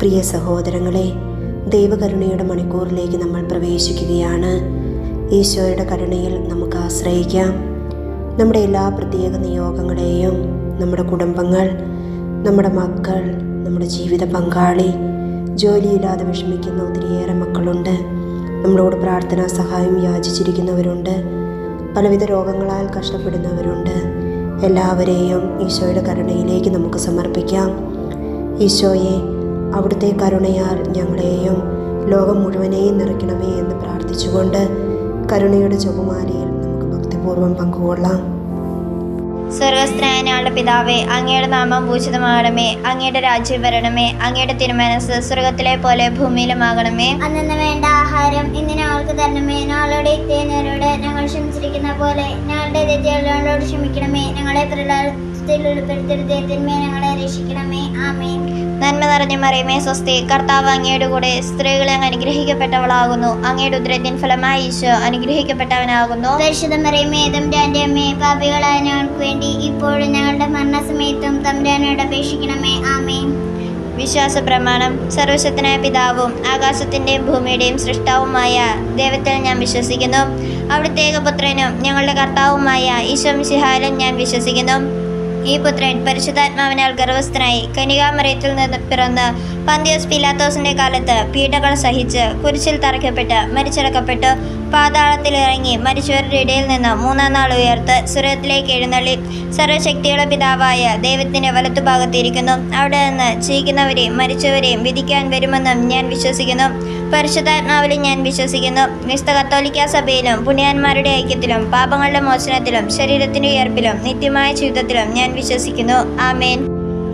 പ്രിയ സഹോദരങ്ങളെ ദൈവകരുണയുടെ മണിക്കൂറിലേക്ക് നമ്മൾ പ്രവേശിക്കുകയാണ്. ഈശോയുടെ കരുണയിൽ നമുക്ക് ആശ്രയിക്കാം. നമ്മുടെ എല്ലാ പ്രത്യേക നിയോഗങ്ങളെയും നമ്മുടെ കുടുംബങ്ങൾ നമ്മുടെ മക്കൾ നമ്മുടെ ജീവിത പങ്കാളി ജോലിയില്ലാതെ വിഷമിക്കുന്ന ഒത്തിരിയേറെ മക്കളുണ്ട്. നമ്മളോട് പ്രാർത്ഥനാ സഹായം യാചിച്ചിരിക്കുന്നവരുണ്ട്. പലവിധ രോഗങ്ങളാൽ കഷ്ടപ്പെടുന്നവരുണ്ട്. എല്ലാവരെയും ഈശോയുടെ കരുണയിലേക്ക് നമുക്ക് സമർപ്പിക്കാം. ഈശോയെ അവിടുത്തെ കരുണയാൽ ഞങ്ങളെയും ലോകം മുഴുവനെയും നിറയ്ക്കണമേ എന്ന് പ്രാർത്ഥിച്ചുകൊണ്ട് കരുണയുടെ ചുവമാലയിൽ നമുക്ക് ഭക്തിപൂർവം പങ്കുകൊള്ളാം. സ്വർഗസ്ഥനായ ഞങ്ങളുടെ പിതാവേ അങ്ങയുടെ നാമം ഭൂഷിതമാകണമേ അങ്ങയുടെ രാജ്യം വരണമേ അങ്ങയുടെ തിരുമനസ് സ്വർഗത്തിലെ പോലെ ഭൂമിയിലുമാകണമേ. അന്നു വേണ്ട ആഹാരം ഇന്ന് ഞങ്ങൾക്ക് തരണമേ ഞങ്ങളുടെ ഇത്തേനോട് ഞങ്ങൾ ക്ഷമിച്ചിരിക്കുന്ന പോലെ ഞങ്ങളുടെ തെറ്റുകളോട് ക്ഷമിക്കണമേ ഞങ്ങളെ പ്രളയത്തിൽ ഉൾപ്പെടുത്തരുതേ തിന്മേ ഞങ്ങളെ രക്ഷിക്കണമേ ആമേൻ. നന്മ നിറഞ്ഞ മറിയമേ സ്വസ്തി. കർത്താവ് അങ്ങയുടെ കൂടെ സ്ത്രീകളെ അങ്ങ് അനുഗ്രഹിക്കപ്പെട്ടവളാകുന്നു. അങ്ങയുടെ ഉദ്രത്തിൻ ഫലമായി ഈശോ അനുഗ്രഹിക്കപ്പെട്ടവനാകുന്നു. പരിശുദ്ധമറിയമേ തമ്പുരാന്റെ അമ്മേ പാപികളായ ഞങ്ങൾക്ക് വേണ്ടി ഇപ്പോഴും ഞങ്ങളുടെ മരണസമയത്തും തമ്പുരാനോട് അപേക്ഷിക്കണമേ. ആമേ വിശ്വാസ പ്രമാണം സർവശക്തനായ പിതാവും ആകാശത്തിന്റെയും ഭൂമിയുടെയും സൃഷ്ടാവുമായ ദൈവത്തിൽ ഞാൻ വിശ്വസിക്കുന്നു. അവിടുത്തെ ഏകപുത്രനും ഞങ്ങളുടെ കർത്താവുമായ ഈശോ മിശിഹാലും ഞാൻ വിശ്വസിക്കുന്നു. ഈ പുത്രൻ പരിശുദ്ധാത്മാവിനാൽ ഗർഭസ്ഥനായി കനികാമറിയത്തിൽ നിന്ന് പിറന്ന് പന്തിയോസ് പിലാത്തോസിന്റെ കാലത്ത് പീഡകൾ സഹിച്ച് കുരിശിൽ തറയ്ക്കപ്പെട്ട് മരിച്ചടക്കപ്പെട്ടു പാതാളത്തിൽ ഇറങ്ങി മരിച്ചവരുടെ ഇടയിൽ നിന്ന് മൂന്നാം നാൾ ഉയർത്ത് സുരത്തിലേക്ക് എഴുന്നള്ളി. സർവശക്തിയുടെ പിതാവായ ദൈവത്തിന്റെ വലത്തുഭാഗത്തിരിക്കുന്നു. അവിടെ നിന്ന് ജീവിക്കുന്നവരെയും മരിച്ചവരെയും വിധിക്കാൻ വരുമെന്നും ഞാൻ വിശ്വസിക്കുന്നു. പരിശുദ്ധാത്മാവിലും ഞാൻ വിശ്വസിക്കുന്നു. വിശുദ്ധ കത്തോലിക്ക സഭയിലും പുണ്യാന്മാരുടെ ഐക്യത്തിലും പാപങ്ങളുടെ മോചനത്തിലും ശരീരത്തിന്റെ ഉയർപ്പിലും നിത്യമായ ജീവിതത്തിലും ഞാൻ വിശ്വസിക്കുന്നു. ആമേൻ.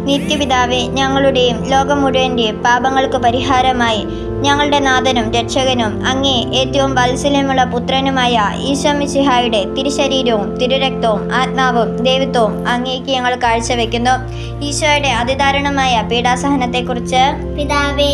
നിത്യപിതാവേ ഞങ്ങളുടെയും ലോകം മുഴുവന്റെയും പാപങ്ങൾക്ക് പരിഹാരമായി ഞങ്ങളുടെ നാഥനും രക്ഷകനും അങ്ങേ ഏറ്റവും വാത്സല്യമുള്ള പുത്രനുമായ ഈശോ മിശിഹായുടെ തിരുശരീരവും തിരുരക്തവും ആത്മാവും ദൈവത്വവും അങ്ങേക്ക് ഞങ്ങൾ കാഴ്ചവെക്കുന്നു. ഈശോയുടെ അതിദാരുണമായ പീഡാസഹനത്തെക്കുറിച്ച് പിതാവേ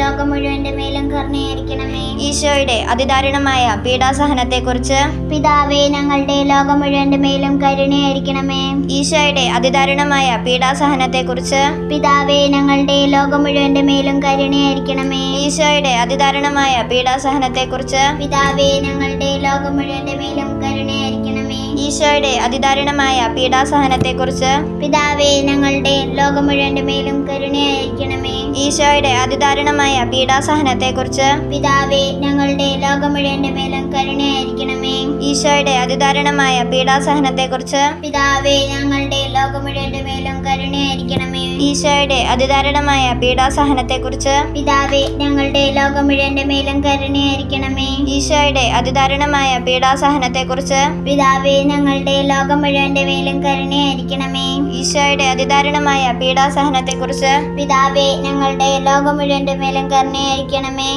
ലോകം മുഴുവന്റെ മേലും കരുണയായിരിക്കണമേ. ഈശോയുടെ അതിദാരുണമായ പീഡാസഹനത്തെക്കുറിച്ച് പിതാവേ ഞങ്ങളുടെ ലോകം മുഴുവന്റെ മേലും കരുണയായിരിക്കണമേ. ഈശോയുടെ അതിദാരുണമായ പീഡാസഹനത്തെക്കുറിച്ച് പിതാവേ ഞങ്ങളുടെ ലോകം മുഴുവന്റെ മേലും കരുണയായിരിക്കണമേ. ഈശോയുടെ അതിദാരുണമായ പീഡാസഹനത്തെക്കുറിച്ച് പിതാവേ ഞങ്ങളുടെ ലോകം മുഴുവന്റെ മേലും കരുണയായിരിക്കണമേ. ഈശോയുടെ അതിദാരുണമായ പീഡാസഹനത്തെക്കുറിച്ച് പിതാവേ ഞങ്ങളുടെ ലോകം മുഴുവന്റെ മേലും കരുണയായിരിക്കണമേ. ഈശോയുടെ അതിദാരുണമായ പീഡാസഹനത്തെക്കുറിച്ച്. പിതാവേ ഞങ്ങളുടെ ലോകം മുഴുവന്റെ മേലും കരുണയായിരിക്കണമേ. ഈശോയുടെ അതിദാരുണമായ പീഡാസഹനത്തെക്കുറിച്ച്. പിതാവേ ഞങ്ങളുടെ ലോകം മുഴുവന്റെ മേലും കരുണയായിരിക്കണമേ. ഈശോയുടെ അതിദാരുണമായ പീഡാസഹനത്തെക്കുറിച്ച്. പിതാവേ ഞങ്ങളുടെ ലോകം മുഴുവന്റെ മേലും കരുണയായിരിക്കണമേ. ഈശോയുടെ അതിദാരുണമായ പീഡാസഹനത്തെക്കുറിച്ച്. പിതാവേ ഞങ്ങളുടെ ലോകം മുഴുവന്റെ മേലും കരുണയായിരിക്കണമേ. ഈശോയുടെ അതിദാരുണമായ പീഡാസഹനത്തെക്കുറിച്ച്. പിതാവേ ഞങ്ങളുടെ ലോകം മുഴുവന്റെ മേലും കരുണയായിരിക്കണമേ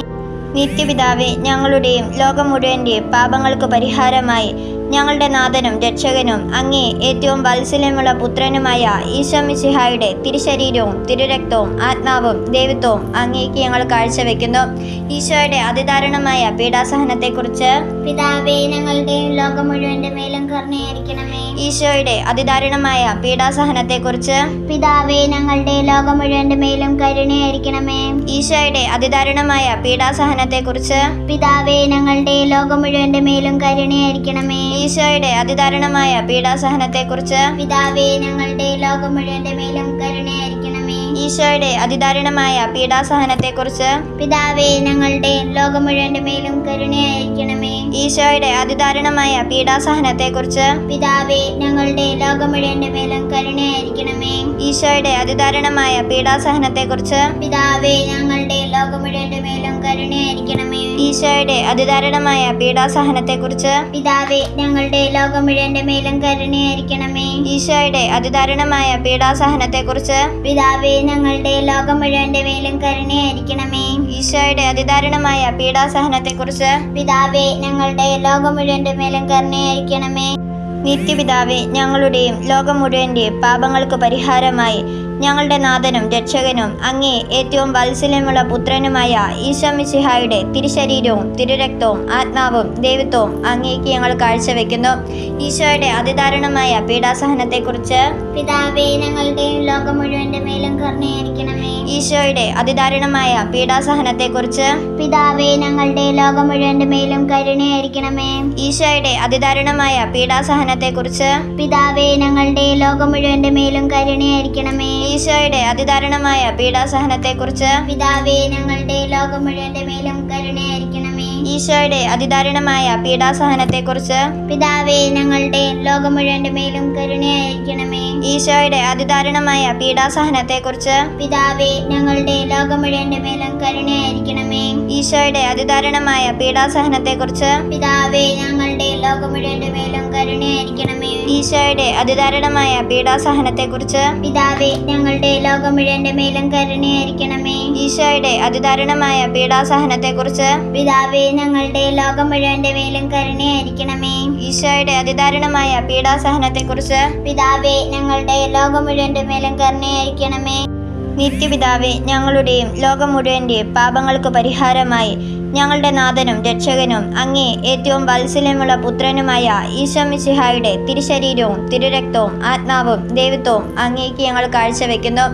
നിത്യപിതാവേ ഞങ്ങളുടെയും ലോകം മുഴുവന്റെയും പാപങ്ങൾക്ക് പരിഹാരമായി ഞങ്ങളുടെ നാഥനും രക്ഷകനും അങ്ങേ ഏറ്റവും വാത്സല്യമുള്ള പുത്രനുമായ ഈശോ മിശിഹായുടെ തിരുശരീരവും തിരുരക്തവും ആത്മാവും ദൈവത്വവും അങ്ങേക്ക് ഞങ്ങൾ കാഴ്ചവെക്കുന്നു. ഈശോയുടെ അതിദാരുണമായ പീഡാസഹനത്തെക്കുറിച്ച് പിതാവേ ഞങ്ങളുടെയും ലോകം മുഴുവന്റെ മേലും കരുണയായിരിക്കണമേ. ഈശോയുടെ അതിദാരുണമായ പീഡാസഹനത്തെക്കുറിച്ച് പിതാവേ ഞങ്ങളുടെ ലോകം മുഴുവന്റെ മേലും കരുണയായിരിക്കണമേ. ഈശോയുടെ അതിദാരുണമായ പീഡാസഹനത്തെക്കുറിച്ച് പിതാവേ ഞങ്ങളുടെ ലോകം മുഴുവന്റെ മേലും കരുണയായിരിക്കണമേ. ഈശോയുടെ അതിദാരുണമായ പീഡാസഹനത്തെക്കുറിച്ച് പിതാവേ ഞങ്ങളുടെ ലോകം മുഴുവന്റെ ഈശോയുടെ അതിദാരുണമായ പീഡാസഹനത്തെക്കുറിച്ച് പിതാവേ ഞങ്ങളുടെ ലോകം മുഴുവന്റെ മേലും കരുണയായിരിക്കണമേ ഈശോയുടെ അതിദാരുണമായ പീഡാസഹനത്തെക്കുറിച്ച് പിതാവേ ഞങ്ങളുടെ ലോകം മുഴുവന്റെ മേലും കരുണയായിരിക്കണമേ ഈശോയുടെ അതിദാരുണമായ പീഡാസഹനത്തെക്കുറിച്ച് പിതാവേ ഞങ്ങളുടെ ലോകം മുഴുവന്റെ മേലും കരുണയായിരിക്കണമേ ഈശോയുടെ അതിദാരുണമായ പീഡാസഹനത്തെക്കുറിച്ച് പിതാവേ ഞങ്ങളുടെ ലോകം മുഴുവന്റെ മേലും കരുണയായിരിക്കണമേ ഈശോയുടെ അതിദാരുണമായ പീഡാസഹനത്തെക്കുറിച്ച് പിതാവേ ഞങ്ങളുടെ ലോകം മുഴുവന്റെ മേലും കരുണയായിരിക്കണമേ. ഈശോയുടെ അതിദാരുണമായ പീഡാസഹനത്തെക്കുറിച്ച് പിതാവേ ഞങ്ങളുടെ ലോകം മുഴുവന്റെ മേലും കരുണയായിരിക്കണമേ. നിത്യപിതാവേ ഞങ്ങളുടെയും ലോകം മുഴുവന്റെയും പാപങ്ങൾക്ക് പരിഹാരമായി ഞങ്ങളുടെ നാഥനും രക്ഷകനും അങ്ങേ ഏറ്റവും വാത്സല്യമുള്ള പുത്രനുമായ ഈശ്വമിസിഹായുടെ തിരുശരീരവും തിരുരക്തവും ആത്മാവും ദൈവത്വവും അങ്ങേക്ക് ഞങ്ങൾ കാഴ്ചവെക്കുന്നു. ഈശോയുടെ അതിദാരുണമായ പീഡാസഹനത്തെക്കുറിച്ച് പിതാവേ ഞങ്ങളുടെയും ലോകം മുഴുവന്റെ മേലും കരുണയായിരിക്കണമേ. ഈശോയുടെ അതിദാരുണമായ പീഡാസഹനത്തെക്കുറിച്ച് പിതാവേ ഞങ്ങളുടെ ലോകം മുഴുവന്റെ മേലും കരുണയായിരിക്കണമേ. ഈശോയുടെ അതിദാരുണമായ പീഡാസഹനത്തെക്കുറിച്ച് പിതാവേ ഞങ്ങളുടെ ലോകം മുഴുവന്റെ മേലും കരുണയായിരിക്കണമേ. ഈശോയുടെ അതിദാരുണമായ പീഡാസഹനത്തെക്കുറിച്ച് പിതാവേ ഞങ്ങളുടെ ലോകം മുഴുവന്റെ മേലും കരുണയായിരിക്കണമേ. ഈശോയുടെ അതിദാരുണമായ പീഡാസഹനത്തെക്കുറിച്ച് പിതാവേ ഞങ്ങളുടെ ലോകം മുഴുവന്റെ മേലും കരുണയായിരിക്കണമേ. ഈശോയുടെ അതിദാരുണമായ പീഡാസഹനത്തെക്കുറിച്ച് പിതാവേ ഞങ്ങളുടെ ലോകം മുഴുവന്റെ മേലും കരുണയായിരിക്കണമേ. ഈശോയുടെ അതിദാരുണമായ പീഡാസഹനത്തെക്കുറിച്ച് പിതാവേ ഞങ്ങളുടെ ലോകം മുഴുവന്റെ മേലും കരുണയായിരിക്കണമേ. ഈശോയുടെ അതിദാരുണമായ പീഡാസഹനത്തെക്കുറിച്ച് പിതാവേ ഞങ്ങളുടെ ലോകം മുഴുവന്റെ മേലും കരുണയായിരിക്കണമേ. ഈശോയുടെ അതിദാരുണമായ പീഡാസഹനത്തെക്കുറിച്ച് പിതാവേ ഞങ്ങളുടെ ലോകം മുഴുവന്റെ മേലും കരുണയായിരിക്കണമേ. ഈശോയുടെ അതിദാരുണമായ പീഡാസഹനത്തെക്കുറിച്ച് പിതാവേ ഞങ്ങളുടെ ലോകം മുഴുവന്റെ മേലും കരുണയായിരിക്കണമേ. നിത്യപിതാവേ ഞങ്ങളുടെയും ലോകം മുഴുവന്റെയും പാപങ്ങൾക്ക് പരിഹാരമായി ഞങ്ങളുടെ നാഥനും രക്ഷകനും അങ്ങേ ഏറ്റവും വാത്സല്യമുള്ള പുത്രനുമായ ഈശ്വമിസിഹായുടെ തിരുശരീരവും തിരുരക്തവും ആത്മാവും ദൈവത്വവും അങ്ങേക്ക് ഞങ്ങൾ കാഴ്ചവെക്കുന്നു.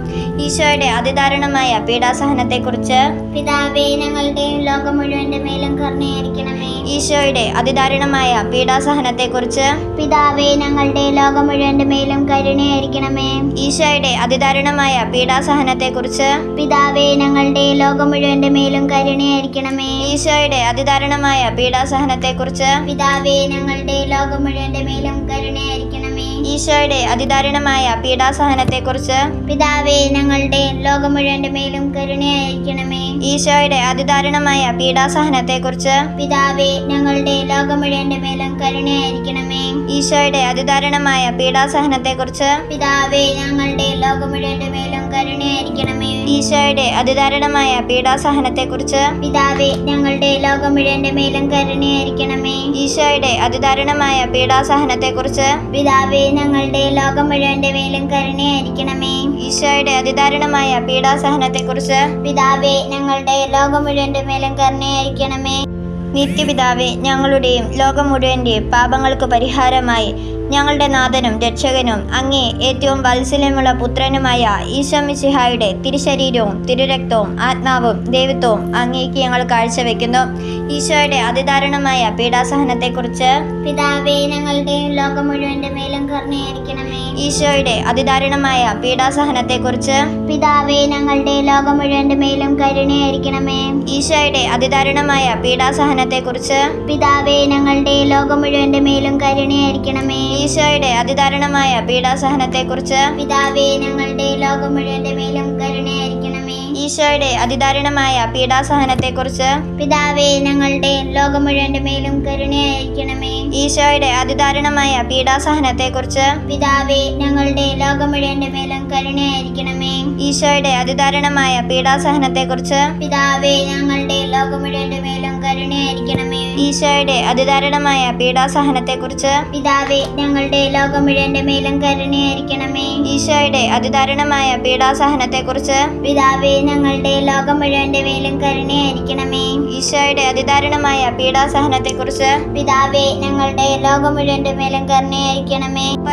ഈശോയുടെ അതിദാരുണമായ പീഡാസഹനത്തെക്കുറിച്ച് പിതാവേ ഞങ്ങളുടെയും ലോകം മുഴുവന്റെ മേലും കരുണയായിരിക്കണമേ. ഈശോയുടെ അതിദാരുണമായ പീഡാസഹനത്തെക്കുറിച്ച് പിതാവേ ഞങ്ങളുടെ ലോകം മുഴുവന്റെ മേലും കരുണയായിരിക്കണമേ. ഈശോയുടെ അതിദാരുണമായ പീഡാസഹനത്തെക്കുറിച്ച് പിതാവേ ഞങ്ങളുടെ ലോകം മുഴുവന്റെ മേലും കരുണയായിരിക്കണമേ. ഈശോയുടെ അതിദാരുണമായ പീഡാസഹനത്തെക്കുറിച്ച് പിതാവേ ഞങ്ങളുടെ ലോകം മുഴുവന്റെ മേലും കരുണയായിരിക്കണമേ. ഈശോയുടെ അതിദാരുണമായ പീഡാസഹനത്തെക്കുറിച്ച് പിതാവേ ഞങ്ങളുടെ ലോകം മുഴുവന്റെ മേലും കരുണയായിരിക്കണമേ ഈശോയുടെ അതിദാരുണമായ പീഡാസഹനത്തെക്കുറിച്ച് പിതാവേ ഞങ്ങളുടെ ലോകം മുഴുവന്റെ മേലും കരുണയായിരിക്കണമേ ഈശോയുടെ അതിദാരുണമായ പീഡാസഹനത്തെക്കുറിച്ച് പിതാവേ ഞങ്ങളുടെ ലോകം മുഴുവന്റെ മേലും കരുണയായിരിക്കണമേ ഈശോയുടെ അതിദാരുണമായ പീഡാസഹനത്തെക്കുറിച്ച് പിതാവേ ഞങ്ങളുടെ ലോകം മുഴുവന്റെ മേലും കരുണയായിരിക്കണമേ ഈശോയുടെ അതിദാരുണമായ പീഡാസഹനത്തെക്കുറിച്ച് പിതാവേ ഞങ്ങളുടെ ലോകം മുഴുവന്റെ മേലും കരുണയായിരിക്കണമേ. ഈശോയുടെ അതിദാരുണമായ പീഡാസഹനത്തെക്കുറിച്ച് പിതാവേ ഞങ്ങളുടെ ലോകം മുഴുവന്റെ മേലും കരുണയായിരിക്കണമേ. നിത്യപിതാവേ ഞങ്ങളുടെയും ലോകം മുഴുവന്റെയും പാപങ്ങൾക്ക് പരിഹാരമായി ഞങ്ങളുടെ നാഥനും രക്ഷകനും അങ്ങേ ഏറ്റവും വത്സല്യമുള്ള പുത്രനുമായ ഈശ്വമിസിഹായുടെ തിരുശരീരവും തിരുരക്തവും ആത്മാവും ദൈവത്വവും അങ്ങേക്ക് ഞങ്ങൾ കാഴ്ചവെക്കുന്നു. ഈശോയുടെ അതിദാരുണമായ പീഡാസഹനത്തെക്കുറിച്ച് പിതാവേ ഞങ്ങളുടെ ലോകം മുഴുവന്റെ മേലും കരുണയായിരിക്കണമേ. ഈശോയുടെ അതിദാരുണമായ പീഡാസഹനത്തെക്കുറിച്ച് പിതാവേ ഞങ്ങളുടെ ലോകം മുഴുവന്റെ മേലും കരുണയായിരിക്കണമേ. ഈശോയുടെ അതിദാരുണമായ പീഡാസഹനത്തെക്കുറിച്ച് പിതാവേ ഞങ്ങളുടെ ലോകം മുഴുവന്റെ മേലും കരുണയായിരിക്കണമേ. ഈശോയുടെ അതിദാരുണമായ പീഡാസഹനത്തെക്കുറിച്ച് പിതാവേ ഞങ്ങളുടെ ലോകം മുഴുവന്റെ മേലും കരുണയായിരിക്കണമേ. ഈശോയുടെ അതിദാരുണമായ പീഡാസഹനത്തെക്കുറിച്ച് പിതാവേ ഞങ്ങളുടെ ലോകം മുഴുവന്റെ മേലും കരുണയായിരിക്കണമേ. ഈശോയുടെ അതിദാരുണമായ പീഡാസഹനത്തെക്കുറിച്ച് പിതാവേ ഞങ്ങളുടെ ലോകം മുഴുവന്റെ മേലും കരുണയായിരിക്കണമേ. ഈശോയുടെ അതിദാരുണമായ പീഡാസഹനത്തെക്കുറിച്ച് പിതാവേ ഞങ്ങളുടെ ലോകം മുഴുവന്റെ മേലും കരുണയായിരിക്കണമേ. ഈശോയുടെ അതിദാരുണമായ പീഡാസഹനത്തെക്കുറിച്ച് പിതാവേ ഞങ്ങളുടെ ലോകം മുഴുവന്റെ മേലും കരുണയായിരിക്കണമേ. ഈശോയുടെ അതിദാരുണമായ പീഡാസഹനത്തെക്കുറിച്ച് പിതാവേ ഞങ്ങളുടെ ലോകം മുഴുവന്റെ മേലും കരുണയായിരിക്കണമേ. ഈശോയുടെ അതിദാരുണമായ പീഡാസഹനത്തെക്കുറിച്ച് പിതാവേ ഞങ്ങളുടെ ലോകം മുഴുവന്റെ മേലും കരുണയായിരിക്കണമേ.